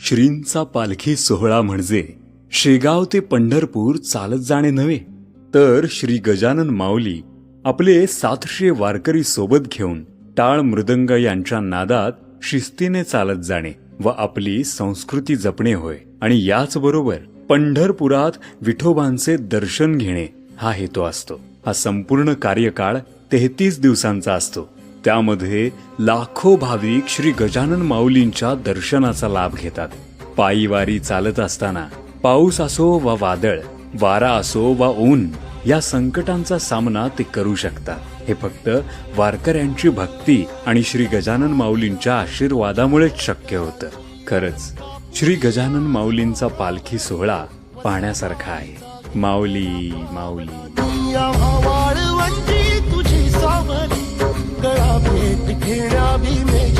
श्रींचा पालखी सोहळा म्हणजे शेगाव ते पंढरपूर चालत जाणे नव्हे तर श्री गजानन माऊली आपले सातशे वारकरी सोबत घेऊन टाळ मृदंग यांच्या नादात शिस्तीने चालत जाणे व आपली संस्कृती जपणे होय. आणि याचबरोबर पंढरपुरात विठोबांचे दर्शन घेणे हा हेतू असतो. हा संपूर्ण कार्यकाळ तेहतीस दिवसांचा असतो. त्यामध्ये लाखो भाविक श्री गजानन माऊलींच्या दर्शनाचा लाभ घेतात. पायी वारी चालत असताना पाऊस असो वा वादळ वारा असो वा ऊन या संकटांचा सामना ते करू शकतात. हे फक्त वारकऱ्यांची भक्ती आणि श्री गजानन माऊलींच्या आशीर्वादामुळेच शक्य होतं. खरंच श्री गजानन माऊलींचा पालखी सोहळा पाहण्यासारखा आहे. माऊली माऊली. Here I'll be making.